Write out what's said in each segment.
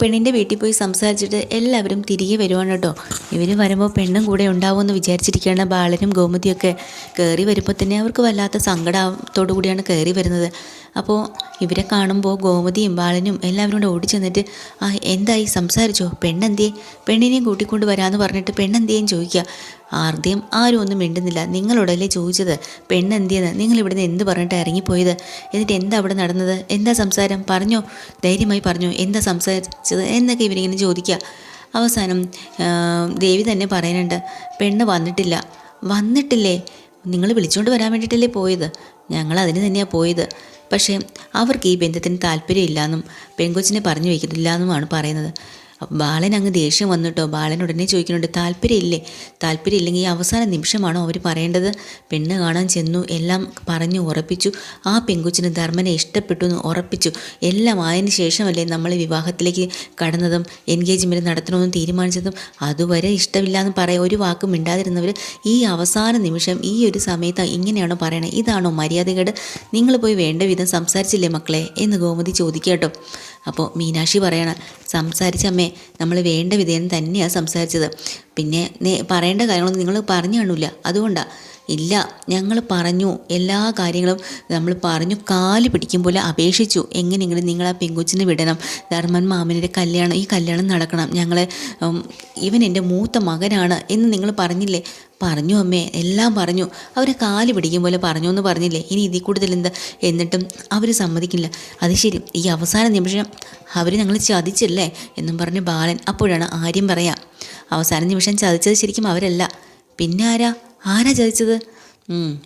പെണ്ണിന്റെ വീട്ടിൽ പോയി സംസാരിച്ചിട്ട് എല്ലാവരും തിരികെ വരുവാണ് കേട്ടോ. ഇവർ വരുമ്പോൾ പെണ്ണും കൂടെ ഉണ്ടാവുമെന്ന് വിചാരിച്ചിരിക്കുകയാണ് ബാലനും ഗോമതിയൊക്കെ. കയറി വരുമ്പോൾ തന്നെ അവർക്ക് വല്ലാത്ത സങ്കടത്തോടു കൂടിയാണ് കയറി വരുന്നത്. അപ്പോൾ ഇവരെ കാണുമ്പോൾ ഗോമതിയും ബാലനും എല്ലാവരും കൂടെ ഓടി ചെന്നിട്ട് ആ എന്തായി? സംസാരിച്ചോ? പെണ്ണെന്തിയെ പെണ്ണിനെയും കൂട്ടിക്കൊണ്ട് വരാമെന്ന് പറഞ്ഞിട്ട് പെണ്ണെന്തിയേയും ചോദിക്കുക? ആർദ്യം ആരും ഒന്നും മിണ്ടുന്നില്ല. നിങ്ങളോടല്ലേ ചോദിച്ചത്? പെണ്ണെന്തിയെന്ന് നിങ്ങൾ ഇവിടുന്ന് എന്ത് പറഞ്ഞിട്ട് ഇറങ്ങിപ്പോയത്? എന്നിട്ട് എന്താ അവിടെ നടന്നത്? എന്താ സംസാരം? പറഞ്ഞോ? ധൈര്യമായി പറഞ്ഞോ. എന്താ സംസാരിച്ചത് എന്നൊക്കെ ഇവരിങ്ങനെ ചോദിക്കുക. അവസാനം ദേവി തന്നെ പറയുന്നുണ്ട് പെണ്ണ് വന്നിട്ടില്ല. വന്നിട്ടില്ലേ? നിങ്ങൾ വിളിച്ചുകൊണ്ട് വരാൻ വേണ്ടിയിട്ടല്ലേ പോയത്? ഞങ്ങൾ അതിന് തന്നെയാണ് പോയത്. പക്ഷേ അവർക്ക് ഈ ബന്ധത്തിന് താല്പര്യമില്ലാന്നും പെൺകൊച്ചിനെ പറഞ്ഞു വയ്ക്കുന്നില്ല എന്നുമാണ് പറയുന്നത്. അപ്പം ബാലൻ അങ്ങ് ദേഷ്യം വന്നിട്ടോ? ബാലൻ ഉടനെ ചോദിക്കുന്നുണ്ട് താല്പര്യമില്ലേ? താല്പര്യമില്ലെങ്കിൽ ഈ അവസാന നിമിഷമാണോ അവർ പറയേണ്ടത്? പെണ്ണ് കാണാൻ ചെന്നു എല്ലാം പറഞ്ഞു ഉറപ്പിച്ചു. ആ പെങ്കുച്ചിന് ധർമ്മനെ ഇഷ്ടപ്പെട്ടു എന്ന് ഉറപ്പിച്ചു. എല്ലാം ആയതിനു ശേഷമല്ലേ നമ്മൾ വിവാഹത്തിലേക്ക് കടന്നതും എൻഗേജ്മെന്റ് നടത്തണമെന്ന് തീരുമാനിച്ചതും? അതുവരെ ഇഷ്ടമില്ല എന്ന് പറയാൻ ഒരു വാക്കും മിണ്ടാതിരുന്നവർ ഈ അവസാന നിമിഷം ഈ ഒരു സമയത്ത് ഇങ്ങനെയാണോ പറയണത് ഇതാണോ മര്യാദകേട്? നിങ്ങൾ പോയി വേണ്ട വിധം സംസാരിച്ചില്ലേ മക്കളെ? എന്ന് ഗോമതി ചോദിക്കുക കേട്ടോ അപ്പോൾ മീനാക്ഷി പറയണം സംസാരിച്ച അമ്മേ നമ്മൾ വേണ്ട വിധേയം തന്നെയാണ് സംസാരിച്ചത്. പിന്നെ പറയേണ്ട കാര്യങ്ങളൊന്നും നിങ്ങൾ പറഞ്ഞു കാണില്ല അതുകൊണ്ടാണ് ഇല്ല ഞങ്ങൾ പറഞ്ഞു എല്ലാ കാര്യങ്ങളും നമ്മൾ പറഞ്ഞു കാൽ പിടിക്കും പോലെ അപേക്ഷിച്ചു. എങ്ങനെയെങ്കിലും നിങ്ങൾ ആ പെങ്കൊച്ചിനെ വിടണം. ധർമ്മൻ മാമന്റെ കല്യാണം ഈ കല്യാണം നടക്കണം. ഞങ്ങൾ ഇവൻ എന്റെ മൂത്ത മകനാണ് എന്ന് നിങ്ങൾ പറഞ്ഞില്ലേ? പറഞ്ഞു അമ്മേ എല്ലാം പറഞ്ഞു. അവർ കാൽ പിടിക്കും പോലെ പറഞ്ഞു എന്ന് പറഞ്ഞില്ലേ? ഇനി ഇതിൽ കൂടുതൽ എന്താ? എന്നിട്ടും അവർ സമ്മതിക്കില്ല. അത് ശരി ഈ അവസാന നിമിഷം അവർ ഞങ്ങൾ ചതിച്ചല്ലേ എന്നും പറഞ്ഞ് ബാലൻ അപ്പോഴാണ് ആര്യം പറയാം. അവസാന നിമിഷം ചതിച്ചത് ശരിക്കും അവരല്ല. പിന്നെ ആരാ? ആരാ ചതിച്ചത്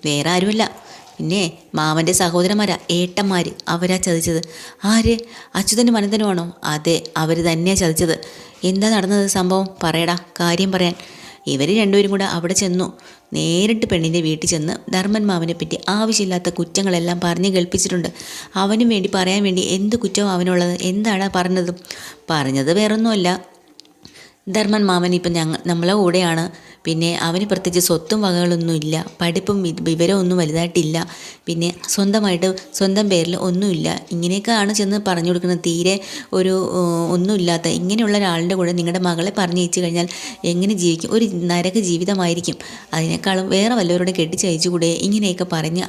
വേറെ ആരുമല്ല. പിന്നെ മാമന്റെ സഹോദരന്മാരാ ഏട്ടന്മാർ അവരാ ചതിച്ചത്. ആര്? അച്യുതനും അനന്തനുമാണോ അതെ അവർ തന്നെയാണ് ചതിച്ചത്. എന്താ നടന്നത് സംഭവം? പറയടാ കാര്യം പറയാൻ. ഇവർ രണ്ടുപേരും കൂടെ അവിടെ ചെന്നു. നേരിട്ട് പെണ്ണിന്റെ വീട്ടിൽ ചെന്ന് ധർമ്മൻ മാവനെ പറ്റി ആവശ്യമില്ലാത്ത കുറ്റങ്ങളെല്ലാം പറഞ്ഞ് കേൾപ്പിച്ചിട്ടുണ്ട്. അവനും വേണ്ടി പറയാൻ വേണ്ടി എന്ത് കുറ്റവും അവനുള്ളത്? എന്താണ് പറഞ്ഞത്? പറഞ്ഞത് വേറൊന്നുമല്ല. ധർമ്മൻ മാമൻ ഇപ്പം ഞങ്ങൾ നമ്മളെ കൂടെയാണ്. പിന്നെ അവന് പ്രത്യേകിച്ച് സ്വത്തും വകകളൊന്നും ഇല്ല. പഠിപ്പും വിവരമൊന്നും വലുതായിട്ടില്ല. പിന്നെ സ്വന്തമായിട്ട് സ്വന്തം പേരിൽ ഒന്നുമില്ല. ഇങ്ങനെയൊക്കെയാണ് ചെന്ന് പറഞ്ഞു കൊടുക്കുന്നത്. തീരെ ഒരു ഒന്നുമില്ലാത്ത ഇങ്ങനെയുള്ള ഒരാളുടെ കൂടെ നിങ്ങളുടെ മകളെ പറഞ്ഞയച്ചു കഴിഞ്ഞാൽ എങ്ങനെ ജീവിക്കും? ഒരു നരക ജീവിതമായിരിക്കും. അതിനേക്കാളും വേറെ വല്ലവരോട് കെട്ടിച്ചയച്ചു കൂടെ ഇങ്ങനെയൊക്കെ പറഞ്ഞ്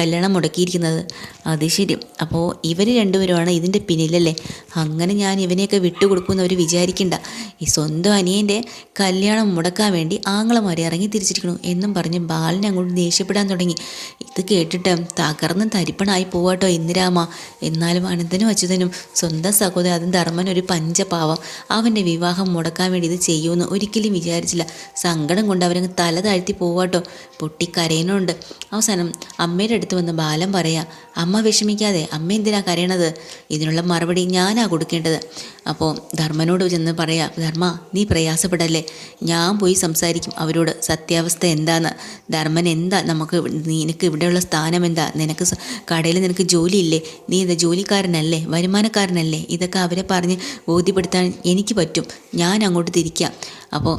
കല്യാണം മുടക്കിയിരിക്കുന്നത്. അത് ശരി. അപ്പോൾ ഇവർ രണ്ടുപേരുമാണ് ഇതിന്റെ പിന്നിലല്ലേ? അങ്ങനെ ഞാൻ ഇവനെയൊക്കെ വിട്ടുകൊടുക്കുമെന്ന് അവർ വിചാരിക്കണ്ട. ഈ സ്വന്തം അനിയന്റെ കല്യാണം മുടക്കാൻ വേണ്ടി ആങ്ങളമാരെ ഇറങ്ങി തിരിച്ചിരിക്കണു എന്നും പറഞ്ഞ് ബാലനെ അങ്ങോട്ട് ദേഷ്യപ്പെടാൻ തുടങ്ങി. ഇത് കേട്ടിട്ട് തകർന്ന് തരിപ്പണായി പോവാട്ടോ ഇന്ദിരാമ. എന്നാലും അനന്തനും അച്യുതനും സ്വന്തം സഹോദരൻ ധർമ്മൻ ഒരു പഞ്ചപാവം. അവന്റെ വിവാഹം മുടക്കാൻ വേണ്ടി ഇത് ചെയ്യുമെന്ന് ഒരിക്കലും വിചാരിച്ചില്ല. സങ്കടം കൊണ്ട് അവരങ്ങ് തല താഴ്ത്തി പോവാട്ടോ. പൊട്ടി കരയണുണ്ട് അവസാനം അമ്മയുടെ അടുത്ത് വന്ന് ബാലൻ പറയാം അമ്മ വിഷമിക്കാതെ അമ്മ എന്തിനാ കരയണത്? ഇതിനുള്ള മറുപടി ഞാനാ കൊടുക്കേണ്ടത്. അപ്പോൾ ധർമ്മനോട് ചെന്ന് പറയാ ധർമ്മ നീ പ്രയാസപ്പെടല്ലേ? ഞാൻ പോയി സംസാരിക്കും അവരോട്. സത്യാവസ്ഥ എന്താന്ന്? ധർമ്മൻ എന്താ? നമുക്ക് നിനക്ക് ഇവിടെയുള്ള സ്ഥാനം എന്താ? നിനക്ക് കടയിൽ നിനക്ക് ജോലിയില്ലേ? നീ എന്താ ജോലിക്കാരനല്ലേ? വരുമാനക്കാരനല്ലേ? ഇതൊക്കെ അവരെ പറഞ്ഞ് ബോധ്യപ്പെടുത്താൻ എനിക്ക് പറ്റും. ഞാൻ അങ്ങോട്ട് തിരിക്കാം. അപ്പോൾ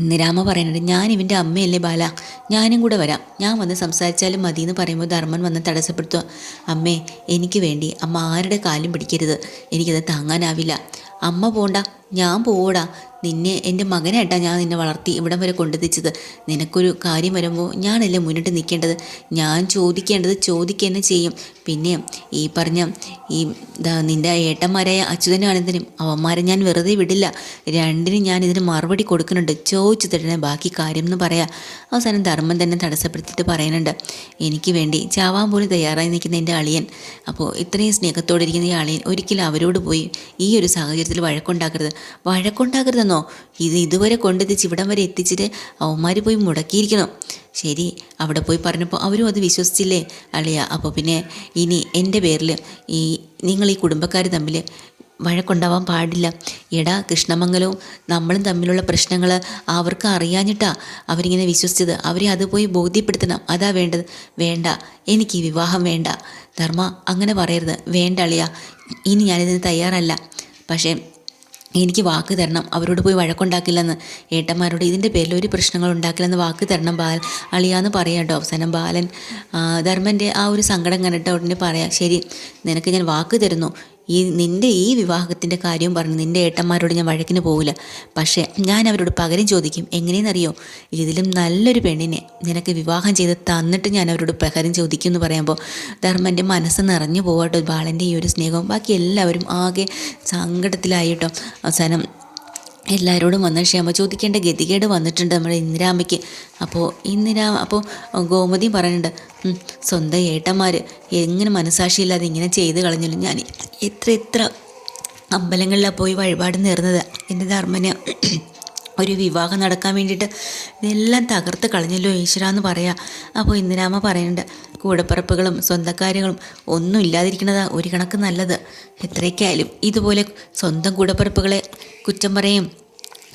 ഇന്ന് രാമ പറയുന്നുണ്ട് ഞാൻ ഇവന്റെ അമ്മയല്ലേ ബാല? ഞാനും കൂടെ വരാം. ഞാൻ വന്ന് സംസാരിച്ചാലും മതി എന്ന് പറയുമ്പോൾ ധർമ്മൻ വന്ന് തടസ്സപ്പെടുത്തുക അമ്മേ എനിക്ക് വേണ്ടി അമ്മ ആരുടെ കാലും പിടിക്കരുത്? എനിക്കത് താങ്ങാനാവില്ല. അമ്മ പോണ്ട. ഞാൻ പോവടാ. നിന്നെ എന്റെ മകനായിട്ടാ ഞാൻ നിന്നെ വളർത്തി ഇവിടം വരെ കൊണ്ടെത്തിച്ചത് നിനക്കൊരു കാര്യം വരുമ്പോൾ ഞാനല്ലേ മുന്നിട്ട് നിൽക്കേണ്ടത് ഞാൻ ചോദിക്കേണ്ടത് ചോദിക്കുക ചെയ്യും. പിന്നെ ഈ പറഞ്ഞ ഈ നിന്റെ ഏട്ടന്മാരായ അച്യുതനും അനന്തനും അവന്മാരെ ഞാൻ വെറുതെ വിടില്ല. രണ്ടിനും ഞാൻ ഇതിന് മറുപടി കൊടുക്കുന്നുണ്ട്. ചോദിച്ചു തരണേ ബാക്കി കാര്യം എന്ന് പറയാം. അവസാനം ധർമ്മം തന്നെ തടസ്സപ്പെടുത്തിയിട്ട് പറയുന്നുണ്ട്. എനിക്ക് വേണ്ടി ചാവാൻ പോലും തയ്യാറായി നിൽക്കുന്ന എന്റെ അളിയൻ. അപ്പോൾ ഇത്രയും സ്നേഹത്തോടെ ഇരിക്കുന്ന ഈ അളിയൻ ഒരിക്കലും അവരോട് പോയി ഈ ഒരു സാഹചര്യത്തിൽ വഴക്കുണ്ടാക്കരുത്. വഴക്കുണ്ടാക്കരുതെന്നോ? ഇത് ഇതുവരെ കൊണ്ടെത്തിച്ച് ഇവിടം വരെ എത്തിച്ചിട്ട് അവന്മാർ പോയി മുടക്കിയിരിക്കണം. ശരി അവിടെ പോയി പറഞ്ഞപ്പോൾ അവരും അത് വിശ്വസിച്ചില്ലേ? അളിയ അപ്പോൾ പിന്നെ ഇനി എന്റെ പേരിൽ ഈ നിങ്ങൾ ഈ കുടുംബക്കാർ തമ്മിൽ വഴക്കുണ്ടാവാൻ പാടില്ല. എടാ കൃഷ്ണമംഗലവും നമ്മളും തമ്മിലുള്ള പ്രശ്നങ്ങൾ അവർക്ക് അറിയാഞ്ഞിട്ടാ അവരിങ്ങനെ വിശ്വസിച്ചത്. അവരെ അത് പോയി ബോധ്യപ്പെടുത്തണം. അതാ വേണ്ടത്. വേണ്ട എനിക്ക് വിവാഹം വേണ്ട. ധർമ്മ അങ്ങനെ പറയരുത്. വേണ്ട അളിയ. ഇനി ഞാനിതിന് തയ്യാറല്ല. പക്ഷേ എനിക്ക് വാക്ക് തരണം. അവരോട് പോയി വഴക്കുണ്ടാക്കില്ലെന്ന്. ഏട്ടന്മാരോട് ഇതിന്റെ പേരിൽ ഒരു പ്രശ്നങ്ങൾ ഉണ്ടാക്കില്ലെന്ന് വാക്ക് തരണം ബാൽ അളിയാന്ന് പറയാം കേട്ടോ. അവസാനം ബാലൻ ധർമ്മന്റെ ആ ഒരു സങ്കടം കണ്ടിട്ട് ഉടനെ പറയാം ശരി നിനക്ക് ഞാൻ വാക്ക് തരുന്നു. ഈ നിന്റെ ഈ വിവാഹത്തിന്റെ കാര്യം പറഞ്ഞ് നിന്റെ ഏട്ടന്മാരോട് ഞാൻ വഴക്കിന് പോകില്ല പക്ഷേ ഞാൻ അവരോട് പകരം ചോദിക്കും എങ്ങനെയെന്നറിയോ? ഇതിലും നല്ലൊരു പെണ്ണിനെ നിനക്ക് വിവാഹം ചെയ്ത് തന്നിട്ട് ഞാൻ അവരോട് പകരം ചോദിക്കും എന്ന് പറയുമ്പോൾ ധർമ്മന്റെ മനസ്സ് നിറഞ്ഞു പോകട്ടോ ബാലന്റെ ഈ ഒരു സ്നേഹവും ബാക്കി എല്ലാവരും ആകെ സങ്കടത്തിലായിട്ടോ അവസാനം എല്ലാവരോടും വന്ന് ക്ഷമ ചോദിക്കേണ്ട ഗതികേട് വന്നിട്ടുണ്ട് നമ്മുടെ ഇന്ദിരാമ്മയ്ക്ക്. അപ്പോൾ ഇന്ദിരാ അപ്പോൾ ഗോമതി പറയുന്നുണ്ട് "ഉം, സ്വന്തം ഏട്ടന്മാർ എങ്ങനെ മനസാക്ഷിയില്ലാതെ ഇങ്ങനെ ചെയ്ത് കളഞ്ഞല്ലോ? ഞാൻ എത്ര എത്ര അമ്പലങ്ങളിലാണ് പോയി വഴിപാട് നേർന്നത്. എന്റെ ധർമ്മന് ഒരു വിവാഹം നടക്കാൻ വേണ്ടിയിട്ട് ഇതെല്ലാം തകർത്ത് കളഞ്ഞല്ലോ ഈശ്വര എന്ന് പറയാം. അപ്പോൾ ഇന്ദിരാമ്മ പറയുന്നുണ്ട് കൂടപ്പറപ്പുകളും സ്വന്തക്കാര്യങ്ങളും ഒന്നും ഇല്ലാതിരിക്കുന്നതാ ഒരു കണക്ക് നല്ലത്. എത്രയൊക്കെയായാലും ഇതുപോലെ സ്വന്തം കൂടപ്പറപ്പുകളെ കുറ്റം പറയും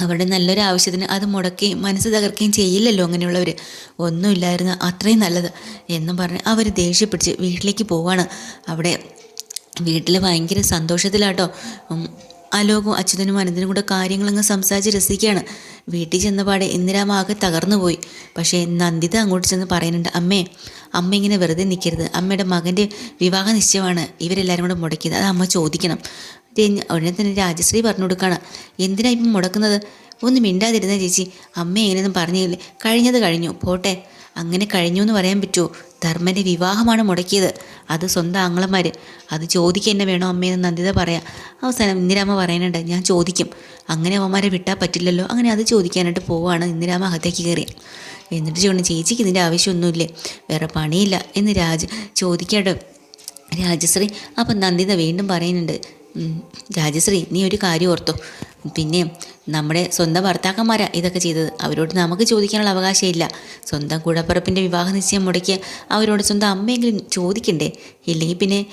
അവരുടെ നല്ലൊരു ആവശ്യത്തിന് അത് മുടക്കുകയും മനസ്സ് തകർക്കുകയും ചെയ്യില്ലല്ലോ അങ്ങനെയുള്ളവർ ഒന്നുമില്ലായിരുന്നു അത്രയും നല്ലത് എന്നും പറഞ്ഞ് അവർ ദേഷ്യപ്പിടിച്ച് വീട്ടിലേക്ക് പോവാണ്. അവിടെ വീട്ടിൽ ഭയങ്കര സന്തോഷത്തിലാട്ടോ. അലോകും അച്യുതനും അനന്തനും കൂടെ കാര്യങ്ങളങ്ങ് സംസാരിച്ച് രസിക്കുകയാണ്. വീട്ടിൽ ചെന്നപാടെ ഇന്ദിരാമ ആകെ തകർന്നു പോയി പക്ഷേ നന്ദിത അങ്ങോട്ട് ചെന്ന് പറയുന്നുണ്ട് അമ്മേ അമ്മ ഇങ്ങനെ വെറുതെ നിൽക്കരുത് അമ്മയുടെ മകന്റെ വിവാഹ നിശ്ചയമാണ്. ഇവരെല്ലാവരും കൂടെ മുടക്കിയത്. അത് അമ്മ ചോദിക്കണം. ഉടനെ തന്നെ രാജശ്രീ പറഞ്ഞു കൊടുക്കുകയാണ് എന്തിനാ ഇപ്പം മുടക്കുന്നത്? ഒന്ന് മിണ്ടാതിരുന്ന ചേച്ചി. അമ്മ എങ്ങനെയൊന്നും പറഞ്ഞില്ലേ? കഴിഞ്ഞത് കഴിഞ്ഞു. പോട്ടെ. അങ്ങനെ കഴിഞ്ഞു എന്ന് പറയാൻ പറ്റുമോ? ധർമ്മന്റെ വിവാഹമാണ് മുടക്കിയത്. അത് സ്വന്തം ആങ്ങളമാർ അത് ചോദിക്കുക എന്നെ വേണോ അമ്മയെന്ന് നന്ദിത പറയാം. അവസാനം ഇന്ദിരാമ്മ പറയാനുണ്ട് ഞാൻ ചോദിക്കും. അങ്ങനെ അവന്മാരെ വിട്ടാൽ പറ്റില്ലല്ലോ. അങ്ങനെ അത് ചോദിക്കാനായിട്ട് പോവാണ് ഇന്ദിരാമ്മ അകത്തേക്ക് കയറി. എന്നിട്ട് ചോദിച്ചു ചേച്ചിക്ക് ഇതിന്റെ ആവശ്യമൊന്നുമില്ലേ? വേറെ പണിയില്ല. എന്ന് രാജ ചോദിക്കട്ടെ രാജശ്രീ അപ്പം നന്ദിത വീണ്ടും പറയുന്നുണ്ട് രാജശ്രീ നീ ഒരു കാര്യം ഓർത്തോ. പിന്നെ നമ്മുടെ സ്വന്തം ഭർത്താക്കന്മാരാണ് ഇതൊക്കെ ചെയ്തത്. അവരോട് നമുക്ക് ചോദിക്കാനുള്ള അവകാശമില്ല. സ്വന്തം കൂടപ്പിറപ്പിന്റെ വിവാഹ നിശ്ചയം മുടക്കിയ അവരോട് സ്വന്തം അമ്മയെങ്കിലും ചോദിക്കണ്ടേ? ഇല്ലെങ്കിൽ പിന്നെ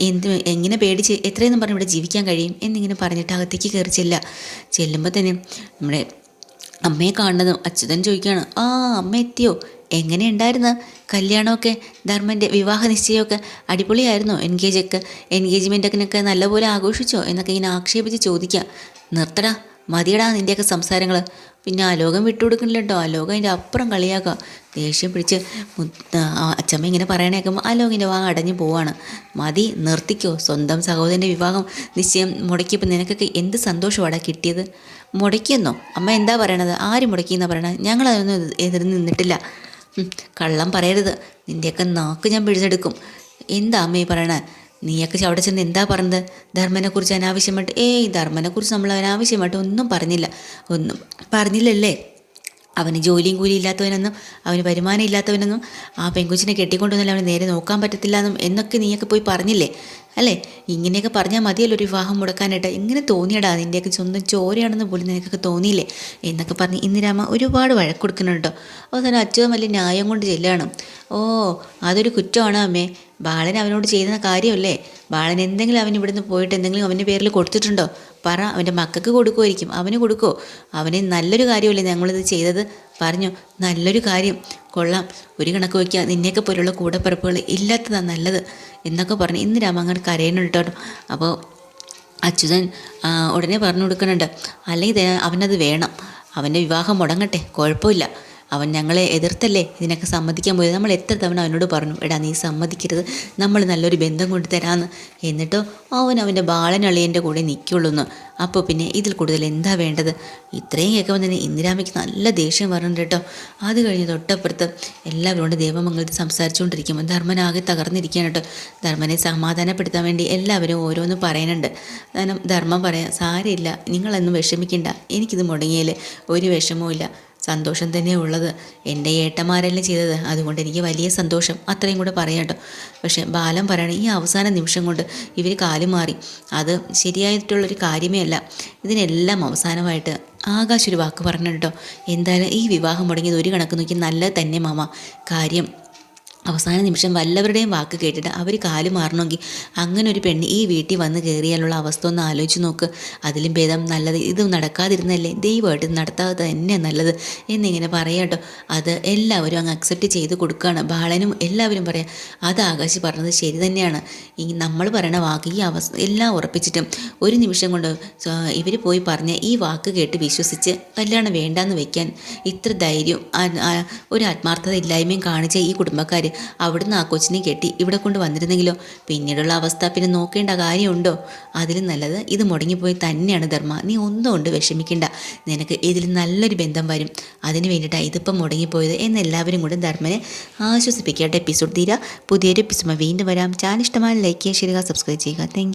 എന്ത് എങ്ങനെ പേടിച്ച് എത്രയെന്നും പറഞ്ഞ് ഇവിടെ ജീവിക്കാൻ കഴിയും എന്നിങ്ങനെ പറഞ്ഞിട്ട് അകത്തേക്ക് കയറി ചെല്ലുമ്പോൾ തന്നെ നമ്മുടെ അമ്മയെ കാണുന്നതും അച്യുതൻ ചോദിക്കുകയാണ് ആ അമ്മ എത്തിയോ? എങ്ങനെ ഉണ്ടായിരുന്നു? കല്യാണമൊക്കെ ധർമ്മന്റെ വിവാഹ നിശ്ചയമൊക്കെ അടിപൊളിയായിരുന്നോ? എൻഗേജ് ഒക്കെ എൻഗേജ്മെന്റൊക്കെ നല്ലപോലെ ആഘോഷിച്ചോ? എന്നൊക്കെ ഇങ്ങനെ ആക്ഷേപിച്ച് ചോദിക്കുക. നിർത്തടാ. മതിയടാ നിന്റെയൊക്കെ സംസാരങ്ങൾ പിന്നെ ആ ലോകം വിട്ടുകൊടുക്കണില്ല കേട്ടോ ലോകം അതിന്റെ അപ്പുറം കളിയാക്കുക ദേഷ്യം പിടിച്ച് ആ അച്ചമ്മ ഇങ്ങനെ പറയണ ആ ലോകിന്റെ വാ അടഞ്ഞു പോവാണ്. മതി നിർത്തിക്കോ. സ്വന്തം സഹോദരന്റെ വിവാഹം നിശ്ചയം മുടക്കിയപ്പോൾ നിനക്കൊക്കെ എന്ത് സന്തോഷമാണ് കിട്ടിയത്? മുടക്കിയെന്നോ? അമ്മ എന്താ പറയണത്? ആര് മുടക്കിയെന്നാ പറയണത് ഞങ്ങളതൊന്നും എതി- എതിർന്ന് നിന്നിട്ടില്ല. കള്ളം പറയരുത്. നിന്റെയൊക്കെ നാക്ക് ഞാൻ പിടിച്ചെടുക്കും. എന്താ അമ്മ ഈ പറയണേ? നീയൊക്കെ അവിടെ ചെന്ന് എന്താ പറഞ്ഞത്? ധർമ്മനെക്കുറിച്ച് അനാവശ്യമായിട്ട് ഏയ് ധർമ്മനെക്കുറിച്ച് നമ്മൾ അനാവശ്യമായിട്ട് ഒന്നും പറഞ്ഞില്ല. ഒന്നും പറഞ്ഞില്ലല്ലേ? അവന് ജോലിയും കൂലി ഇല്ലാത്തവനെന്നും അവന് വരുമാനം ഇല്ലാത്തവനെന്നും ആ പെങ്കുച്ചിനെ കെട്ടിക്കൊണ്ടുവന്നല്ല അവന് നേരെ നോക്കാൻ പറ്റത്തില്ല എന്നും എന്നൊക്കെ നീയൊക്കെ പോയി പറഞ്ഞില്ലേ? അല്ലേ? ഇങ്ങനെയൊക്കെ പറഞ്ഞാൽ മതിയല്ലോ ഒരു വിവാഹം മുടക്കാനായിട്ട്. എങ്ങനെ തോന്നിയടാ നിന്റെയൊക്കെ സ്വന്തം ചോരയാണെന്ന് പോലും നിനക്കൊക്കെ തോന്നിയില്ലേ? എന്നൊക്കെ പറഞ്ഞ് ഇന്ദിരാമ ഒരുപാട് വഴക്ക് കൊടുക്കുന്നുണ്ട് കേട്ടോ. അവസാനം അച്ഛനും വലിയ ന്യായം കൊണ്ട് ചെല്ലുകയാണ് ഓ അതൊരു കുറ്റമാണ് അമ്മേ. ബാലൻ അവനോട് ചെയ്യുന്ന കാര്യമല്ലേ? ബാലൻ എന്തെങ്കിലും അവൻ ഇവിടുന്ന് പോയിട്ട് എന്തെങ്കിലും അവന്റെ പേരിൽ കൊടുത്തിട്ടുണ്ടോ? പറ അവന്റെ മക്കൾക്ക് കൊടുക്കുമായിരിക്കും. അവന് കൊടുക്കുമോ അവന് നല്ലൊരു കാര്യമല്ലേ ഞങ്ങളിത് ചെയ്തത്? പറഞ്ഞു നല്ലൊരു കാര്യം. കൊള്ളാം. ഒരു കണക്ക് വയ്ക്കുക നിന്നെയൊക്കെ പോലുള്ള കൂടപ്പിറപ്പുകൾ ഇല്ലാത്തതാണ് നല്ലത് എന്നൊക്കെ പറഞ്ഞു. ഇന്ന് രാമ അങ്ങോട്ട് കരയുന്നുണ്ട് കേട്ടോ. അപ്പോൾ അച്യുതൻ ഉടനെ പറഞ്ഞു കൊടുക്കുന്നുണ്ട്. അല്ലെങ്കിൽ അവനത് വേണം. അവന്റെ വിവാഹം മുടങ്ങട്ടെ കുഴപ്പമില്ല. അവൻ ഞങ്ങളെ എതിർത്തല്ലേ? ഇതിനൊക്കെ സമ്മതിക്കാൻ പോയത്? നമ്മൾ എത്ര തവണ അവനോട് പറഞ്ഞു എടാ നീ സമ്മതിക്കരുത്. നമ്മൾ നല്ലൊരു ബന്ധം കൊണ്ട് തരാമെന്ന് എന്നിട്ടോ അവൻ അവന്റെ ബാലനളിയന്റെ കൂടെ നിൽക്കുള്ളൂന്ന്. അപ്പോൾ പിന്നെ ഇതിൽ കൂടുതൽ എന്താ വേണ്ടത്? ഇത്രയും കേൾക്കുമ്പോൾ തന്നെ ഇന്ദിരാമയ്ക്ക് നല്ല ദേഷ്യം വരുന്നുണ്ട് കേട്ടോ. അത് കഴിഞ്ഞ് തൊട്ടപ്പുറത്ത് എല്ലാവരോടും ദേവമംഗലത്തിൽ സംസാരിച്ചുകൊണ്ടിരിക്കുമ്പോൾ ധർമ്മനാകെ തകർന്നിരിക്കുകയാണ് കേട്ടോ. ധർമ്മനെ സമാധാനപ്പെടുത്താൻ വേണ്ടി എല്ലാവരും ഓരോന്ന് പറയുന്നുണ്ട്. ധർമ്മം പറയാം സാരമില്ല നിങ്ങളൊന്നും വിഷമിക്കണ്ട. എനിക്കിത് മുടങ്ങിയാൽ ഒരു വിഷമവും ഇല്ല സന്തോഷം തന്നെ ഉള്ളത്. എന്റെ ഏട്ടന്മാരല്ലേ ചെയ്തത്. അതുകൊണ്ട് എനിക്ക് വലിയ സന്തോഷം. അത്രയും കൂടെ പറയാം കേട്ടോ. പക്ഷേ ബാലൻ പറയണ ഈ അവസാന നിമിഷം കൊണ്ട് ഇവർ കാലു മാറി. അത് ശരിയായിട്ടുള്ളൊരു കാര്യമേ അല്ല. ഇതിനെല്ലാം അവസാനമായിട്ട് ആകാശ് ഒരു വാക്ക് പറഞ്ഞു കേട്ടോ. എന്തായാലും ഈ വിവാഹം മുടങ്ങിയത് ഒരു കണക്ക് നോക്കി നല്ലത് തന്നെ മാമ. കാര്യം അവസാന നിമിഷം വല്ലവരുടെയും വാക്ക് കേട്ടിട്ട് അവർ കാൽ മാറണമെങ്കിൽ അങ്ങനെ ഒരു പെണ്ണ് ഈ വീട്ടിൽ വന്ന് കയറിയാലുള്ള അവസ്ഥ ഒന്ന് ആലോചിച്ച് നോക്ക്. അതിലും ഭേദം നല്ലത്. ഇത് നടക്കാതിരുന്നല്ലേ? ദൈവമായിട്ട് നടത്താതെ തന്നെ നല്ലത്. എന്നിങ്ങനെ പറയാട്ടോ അത് എല്ലാവരും അങ്ങ് അക്സെപ്റ്റ് ചെയ്ത് കൊടുക്കുകയാണ്. ബാളനും എല്ലാവരും പറയാം അത് ആകാശി പറഞ്ഞത് ശരി തന്നെയാണ്. ഈ നമ്മൾ പറയണ വാക്ക് ഈ അവസ്ഥ എല്ലാം ഉറപ്പിച്ചിട്ടും ഒരു നിമിഷം കൊണ്ട് ഇവർ പോയി പറഞ്ഞ ഈ വാക്ക് കേട്ട് വിശ്വസിച്ച് കല്യാണം വേണ്ടാന്ന് വെക്കാൻ ഇത്ര ധൈര്യം ഒരു ആത്മാർത്ഥത ഇല്ലായ്മയും കാണിച്ച ഈ കുടുംബക്കാർ അവിടുന്ന് ആ കൊച്ചിനെ കെട്ടി ഇവിടെ കൊണ്ട് വന്നിരുന്നെങ്കിലോ? പിന്നീടുള്ള അവസ്ഥ പിന്നെ നോക്കേണ്ട കാര്യമുണ്ടോ? അതിലും നല്ലത് ഇത് മുടങ്ങിപ്പോയി തന്നെയാണ് ധർമ്മ. നീ ഒന്നും കൊണ്ട് വിഷമിക്കേണ്ട. നിനക്ക് ഇതിൽ നല്ലൊരു ബന്ധം വരും. അതിന് വേണ്ടിയിട്ടാണ് ഇതിപ്പം മുടങ്ങിപ്പോയത് എന്ന് എല്ലാവരും കൂടെ ധർമ്മനെ ആശ്വസിപ്പിക്കട്ടെ എപ്പിസോഡ് തീരാ. പുതിയൊരു എപ്പിസോഡ് വീണ്ടും വരാം. ചാനൽ ഇഷ്ടമായ ലൈക്ക് ചെയ്യുക സബ്സ്ക്രൈബ് ചെയ്യുക താങ്ക്